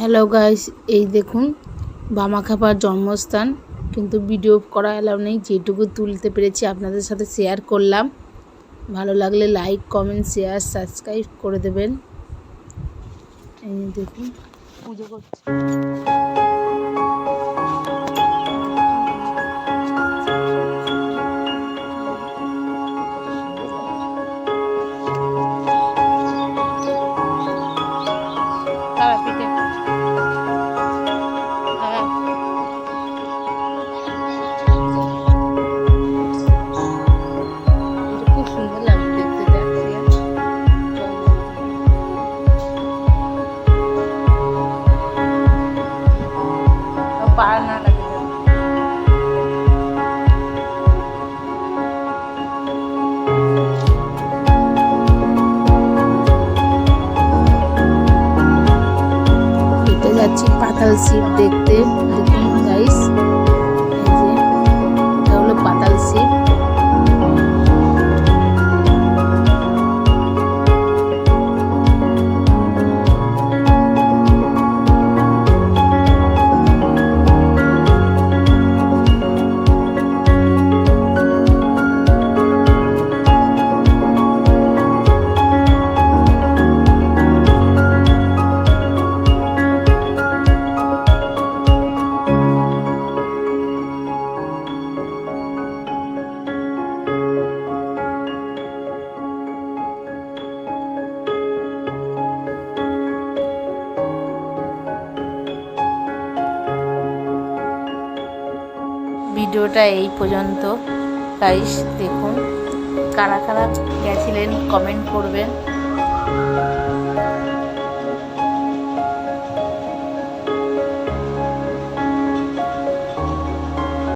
Hello guys এই দেখুন, বামাখাপার জন্মস্থান, কিন্তু ভিডিও করা এলাম নেই, যেটুকু তুলতে পেরেছি আপনাদের সাথে শেয়ার করলাম। ভালো লাগলে লাইক কমেন্ট শেয়ার সাবস্ক্রাইব করে দেবেন। এই দেখুন, পুজো করছি। লাগে যেন। হেঁটে যাচ্ছি পাতাল শিব দেখতে ভিডিওটা এই পর্যন্ত। গাইস দেখুন কারা কারা গেছিলেন কমেন্ট করবেন।